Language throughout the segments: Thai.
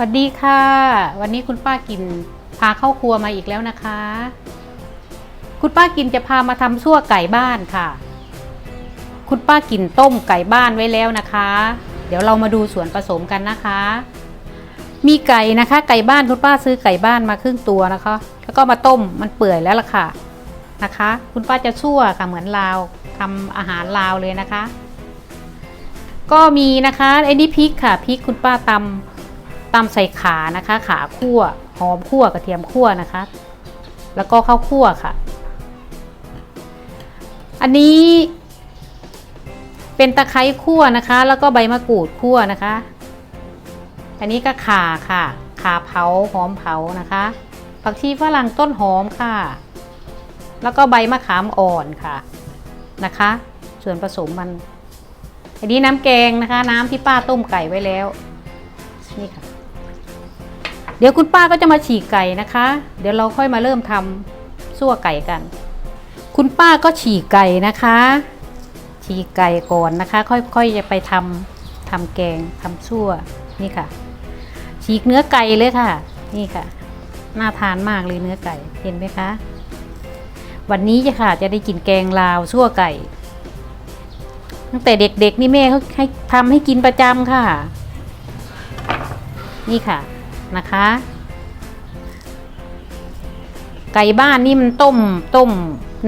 สวัสดีค่ะ วันนี้คุณป้ากินพาเข้าครัวมาอีกแล้วนะคะ คุณป้ากินจะพามาทำซั่วไก่บ้านค่ะ คุณป้ากินต้มไก่บ้านไว้แล้วนะคะ เดี๋ยวเรามาดูส่วนผสมกันนะคะ มีไก่นะคะ ไก่บ้านคุณป้าซื้อไก่บ้านมาครึ่งตัวนะคะ แล้วก็มาต้มมันเปื่อยแล้วล่ะค่ะนะคะ คุณป้าจะซั่วค่ะเหมือนลาวทำอาหารลาวเลยนะคะ ก็มีนะคะไอ้นี่พริกค่ะพริกคุณป้าตำ ตำใส่ขานะคะ ขาคั่วหอมคั่วกระเทียมคั่วนะคะ แล้วก็ข้าวคั่วค่ะ อันนี้เป็นตะไคร้คั่วนะคะ แล้วก็ใบมะกรูดคั่วนะคะ อันนี้ก็ข่าค่ะข่าเผาหอมเผานะคะผักชีฝรั่งต้นหอมค่ะ แล้วก็ใบมะขามอ่อนค่ะนะคะ ส่วนผสมมัน อันนี้น้ำแกงนะคะ น้ำที่ป้าต้มไก่ไว้แล้ว นี่ค่ะ เดี๋ยวคุณป้าก็จะมาฉีกไก่นะคะ เดี๋ยวเราค่อยมาเริ่มทำซั่วไก่กัน คุณป้าก็ฉีกไก่นะคะ ฉีกไก่ก่อนนะคะ ค่อยๆจะไปทำทำแกงทำซั่วนี่ค่ะ ฉีกเนื้อไก่เลยค่ะ นี่ค่ะ น่าทานมากเลยเนื้อไก่เห็นไหมคะ วันนี้จะค่ะจะได้กินแกงลาวซั่วไก่ตั้งแต่เด็กๆนี่แม่เขาให้ทำให้กินประจำค่ะ นี่ค่ะ นะคะ ไก่บ้านนี่มันต้มต้ม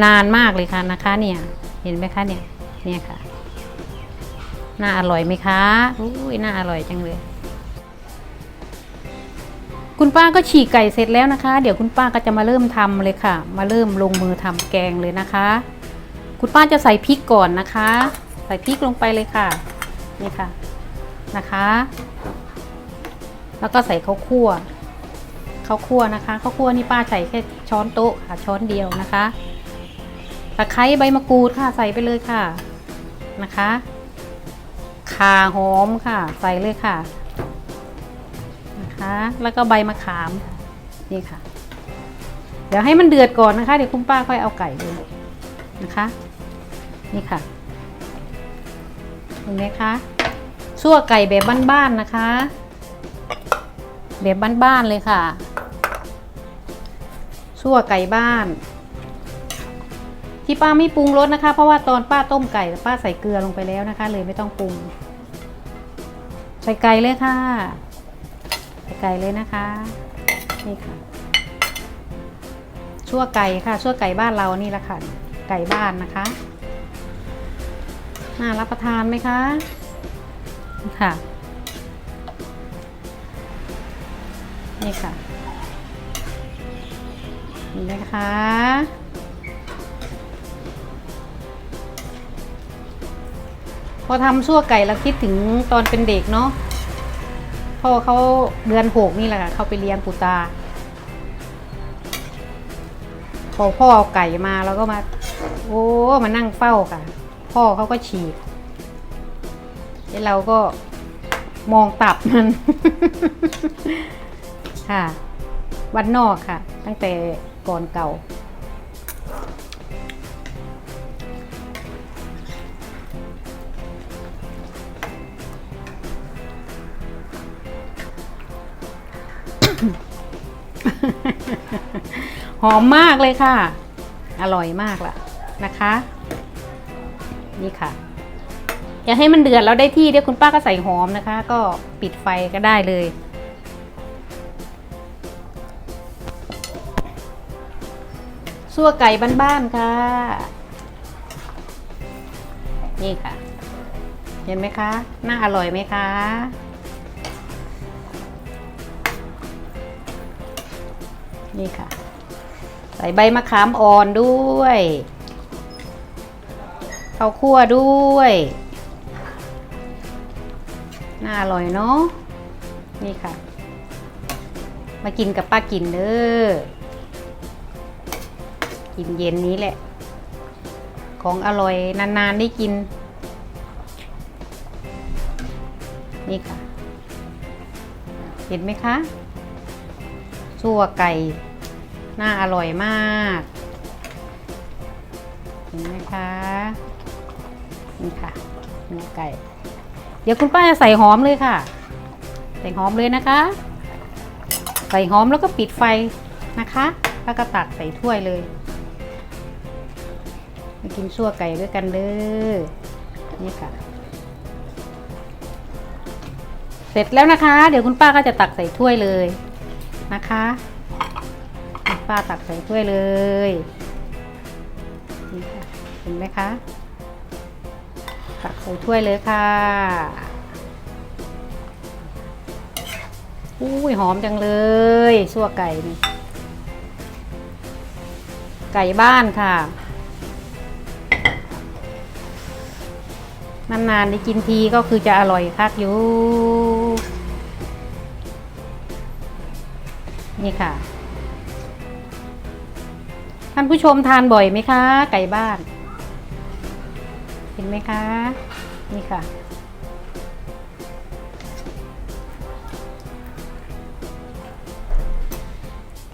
นานมากเลยค่ะนะคะ เนี่ย เห็นไหมคะเนี่ย เนี่ยค่ะ น่าอร่อยไหมคะอุ้ยน่าอร่อยจังเลย คุณป้าก็ฉีกไก่เสร็จแล้วนะคะ เดี๋ยวคุณป้าก็จะมาเริ่มทำเลยค่ะ มาเริ่มลงมือทำแกงเลยนะคะ คุณป้าจะใส่พริกก่อนนะคะ ใส่พริกลงไปเลยค่ะ นี่ค่ะ นะคะ แล้วก็ใส่ข้าวคั่วข้าวคั่วนะคะข้าวคั่วนี่ป้าใส่แค่ช้อนโต๊ะค่ะช้อนเดียวนะคะตะไคร้ใบมะกรูดค่ะใส่ไปเลยค่ะนะคะข่าหอมค่ะ ใส่เลยค่ะนะคะแล้วก็ใบมะขามนี่ค่ะ เดี๋ยวให้มันเดือดก่อนนะคะ เดี๋ยวคุณป้าค่อยเอาไก่เลยนะคะนี่ค่ะเห็นไหมคะซั่วไก่แบบบ้านๆนะคะ แบบบ้านๆเลยค่ะซั่วไก่บ้าน ที่ป้าไม่ปรุงรสนะคะ เพราะว่าตอนป้าต้มไก่ป้าใส่เกลือลงไปแล้วนะคะ เลยไม่ต้องปรุง ใส่ไก่เลยค่ะ ใส่ไก่เลยนะคะ นี่ค่ะชั่วไก่ค่ะชั่วไก่บ้านเรานี่ละค่ะ ไก่บ้านนะคะน่ารับประทานไหมคะ ค่ะ นี่ค่ะเห็นไหมคะพอทำซั่วไก่เราคิดถึงตอนเป็นเด็กเนาะพ่อเขาเดือนหกนี่แหละค่ะเขาไปเลี้ยงปูตา พอพ่อเอาไก่มาแล้วก็มา โอ้มานั่งเฝ้าค่ะ พ่อเขาก็ฉีกแล้วเราก็มองตับมัน ค่ะ วันนอกค่ะ ตั้งแต่ก่อนเก่า หอมมากเลยค่ะ อร่อยมากล่ะนะคะ นี่ค่ะอยากให้มันเดือดแล้วได้ที่เดี๋ยวคุณป้าก็ใส่หอมนะคะ ก็ปิดไฟก็ได้เลย ซั่วไก่บ้านๆค่ะ นี่ค่ะ เห็นไหมคะ น่าอร่อยไหมคะนี่ค่ะ ใส่ใบมะขามอ่อนด้วยข้าวคั่วด้วย น่าอร่อยเนาะนี่ค่ะ มากินกับป้ากินเด้อ กินเย็นนี้แหละ ของอร่อยนานๆได้กิน นี่ค่ะ เห็นไหมคะซั่วไก่ น่าอร่อยมาก เห็นไหมคะ นี่ค่ะเนื้อไก่ เดี๋ยวคุณป้าจะใส่หอมเลยค่ะ ใส่หอมเลยนะคะ ใส่หอมแล้วก็ปิดไฟนะคะ แล้วก็ตักใส่ถ้วยเลย มากินซั่วไก่ด้วยกันเด้อนี่ค่ะ เสร็จแล้วนะคะ เดี๋ยวคุณป้าก็จะตักใส่ถ้วยเลยนะคะคุณป้าตักใส่ถ้วยเลยนี่ค่ะเห็นไหมคะตักใส่ถ้วยเลยค่ะอุ้ยหอมจังเลยซั่วไก่นี่ไก่บ้านค่ะ นานๆได้กินทีก็คือจะอร่อยคักอยู่ นี่ค่ะ ท่านผู้ชมทานบ่อยไหมคะ ไก่บ้าน เห็นไหมคะ นี่ค่ะ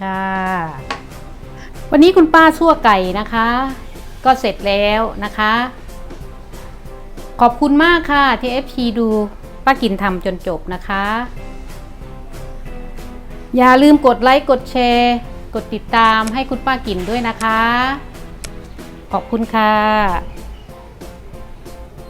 ค่ะวันนี้คุณป้าชั่วไก่นะคะ ก็เสร็จแล้วนะคะ ขอบคุณมากค่ะที่ FP ดูป้ากินทำจนจบนะคะ อย่าลืมกดไลค์ กดแชร์ กดติดตามให้คุณป้ากินด้วยนะคะ ขอบคุณค่ะ